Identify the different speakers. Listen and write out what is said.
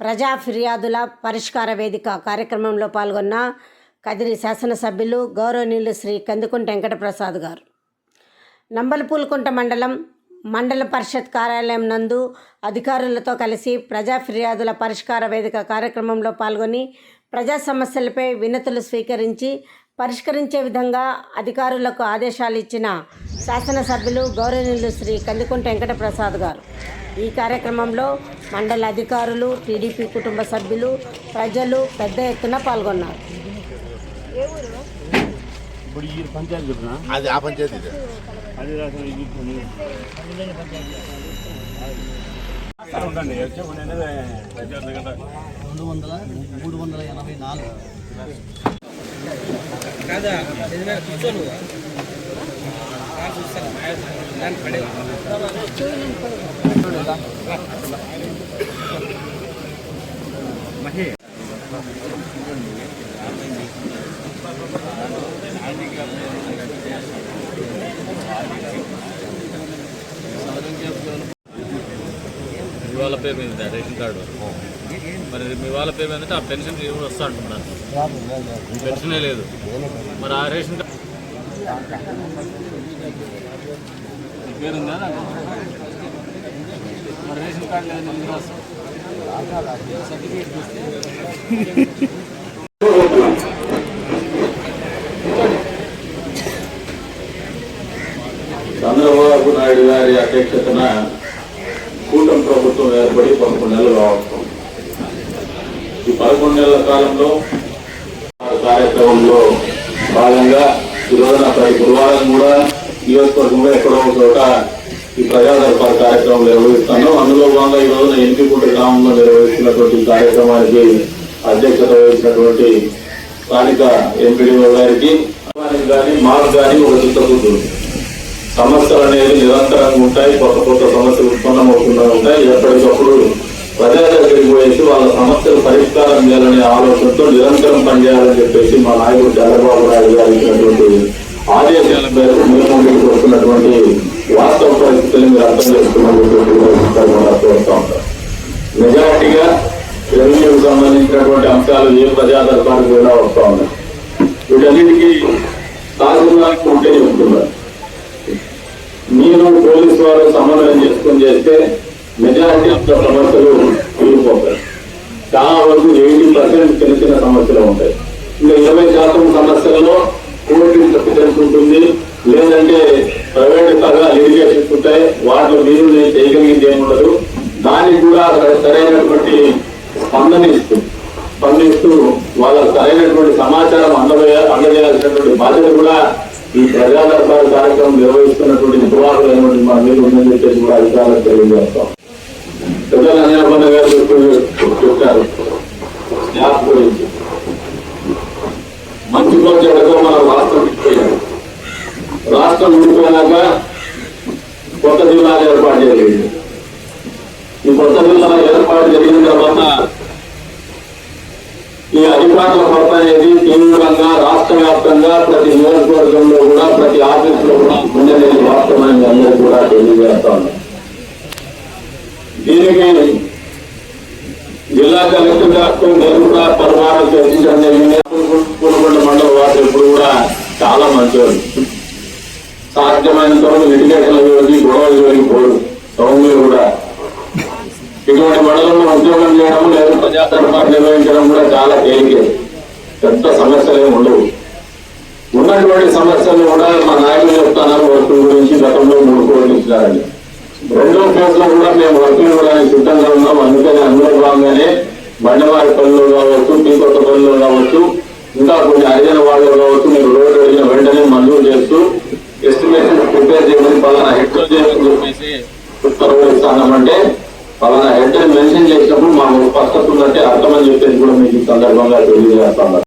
Speaker 1: ప్రజా ఫిర్యాదుల పరిష్కార వేదిక కార్యక్రమంలో పాల్గొన్న కదిరి శాసనసభ్యులు గౌరవనీయులు శ్రీ కందుకుంట వెంకటప్రసాద్ గారు. నంబలపూలకుంట మండలం మండల పరిషత్ కార్యాలయం నందు అధికారులతో కలిసి ప్రజా ఫిర్యాదుల పరిష్కార వేదిక కార్యక్రమంలో పాల్గొని ప్రజా సమస్యలపై వినతులు స్వీకరించి పరిష్కరించే విధంగా అధికారులకు ఆదేశాలు ఇచ్చిన శాసనసభ్యులు గౌరవనీయులు శ్రీ కందికుంట వెంకటప్రసాద్ గారు. ఈ కార్యక్రమంలో మండల అధికారులు టీడీపీ కుటుంబ సభ్యులు ప్రజలు పెద్ద ఎత్తున పాల్గొన్నారు.
Speaker 2: రెండు వందల మూడు వందల ఎనభై నాలుగు.
Speaker 3: మీ వాళ్ళ పేరు మీద రేషన్ కార్డు మరి మీ వాళ్ళ పేరు మీద ఆ పెన్షన్ కూడా వస్తా అంటున్నారు. పెన్షనే లేదు. మరి ఆ రేషన్ కార్డు పేరుందా మరి రేషన్ కార్డు సర్టిఫికేట్ చూస్తే.
Speaker 4: చంద్రబాబు నాయుడు గారి అధ్యక్షతన కూటమి ప్రభుత్వం ఏర్పడి పదకొండు నెలలు కావస్తాం ఈ పదకొండు నెలల కాలంలో ఆ కార్యక్రమంలో భాగంగా ఈరోజు రోజున గురువారం కూడా నియోజకవర్గంలో ఎక్కడో చోట ఈ ప్రజా కార్యక్రమం నిర్వహిస్తాను. అందులో భాగంగా ఈ రోజున ఎన్నికకుంట గ్రామంలో నిర్వహిస్తున్నటువంటి కార్యక్రమానికి అధ్యక్షత వహించినటువంటి స్థానిక ఎంపీడీఓ గారికి కానీ మాకు కానీ ఒక చిత్తబుద్ధి సమస్యలు అనేవి నిరంతరంగా ఉంటాయి కొత్త కొత్త సమస్యలు ఉత్పన్నమవుతూనే ఉంటాయి. ఎప్పటికప్పుడు ప్రజల దగ్గరికి పోయేసి వాళ్ళ సమస్యలు పరిష్కారం చేయాలనే ఆలోచనతో నిరంతరం పనిచేయాలని చెప్పేసి మా నాయకుడు చంద్రబాబు నాయుడు గారు ఇచ్చినటువంటి ఆదేశాల వస్తున్నటువంటి వాస్తవ పరిస్థితులు మీరు అర్థం చేసుకున్నటువంటి వస్తూ ఉంటారు మెజారిటీగా రెవెన్యూకి సంబంధించినటువంటి అంశాలు ఏ ప్రజాదర్భానికి కూడా వస్తూ ఉన్నాయి. వీటన్నిటికీ తాజాగా ఉంటే చెప్తున్నారు. మీరు పోలీసు వారు సమన్వయం చేసుకుని చేస్తే మెజారిటీ ఆఫ్ ద సమస్యలు తీరిపోతాయి. చాలా వరకు ఎయిటీ పర్సెంట్ చిన్న చిన్న సమస్యలు ఉంటాయి. ఇంకా ఇరవై శాతం సమస్యలలో ఏంటంటే ప్రైవేట్ పరంగా లిటిగేషన్స్ ఉంటాయి వాటిలో మీరు నేను చేయగలిగింది ఏముండదు. దానికి కూడా సరైనటువంటి స్పందన స్పందిస్తూ వాళ్ళకు సరైనటువంటి సమాచారం అందజేయ అందజేయాల్సినటువంటి బాధ్యత కూడా ఈ ప్రజా దర్బార్ కార్యక్రమం నిర్వహిస్తున్నటువంటి నిర్వాహకులైనటువంటి మన మీద ఉందని చెప్పేసి కూడా అధికారులకు తెలియజేస్తాం. పెద్దలు అనిల్ గారు చెప్తారు చెప్పారు గురించి. రాష్ట్రం విడిపోయినాక కొత్త జిల్లాలు ఏర్పాటు చేయలేదు ఈ కొత్త జిల్లాల ఏర్పాటు జరిగిన తర్వాత ఈ అధికారుల కొరత అనేది తీవ్రంగా రాష్ట్ర వ్యాప్తంగా ప్రతి నియోజకవర్గంలో కూడా ప్రతి ఆఫీసులో కూడా ఉండేది వాస్తవాన్ని అందరూ కూడా తెలియజేస్తా ఉన్నాం దీనికి జిల్లా కలెక్టర్ గారితో నేను కూడా పరమాణం చర్చించడం జరిగింది పూలకొండ మండల వారు ఎప్పుడు కూడా చాలా మంచివారు సాధ్యమైనంత వరకు లిటిగేషన్ జోలికి గొడవల జోలికి పోరు సౌమ్యులు కూడా. ఇటువంటి మండలంలో ఉద్యోగం చేయడం లేదా ప్రజా నిర్వహించడం కూడా చాలా తేలికే. పెద్ద సమస్యలు ఏమి ఉండవు. ఉన్నటువంటి సమస్యలు కూడా మా నాయకులు చెప్తాను వర్కుల గురించి గతంలో మూడు కోట్లు ఇచ్చినారండి రెండో ఫేజ్లో కూడా మేము వర్కులు ఇవ్వడానికి సిద్ధంగా ఉన్నాం. అందుకని అందులో భాగంగానే బండవారి పనులు చేయమని చెప్పేసి పలానా హెడ్ మెన్షన్ చేసినప్పుడు మా స్పష్టత ఉందంటే అర్థమని చెప్పేసి కూడా మీకు సందర్భంగా తెలియజేస్తాను.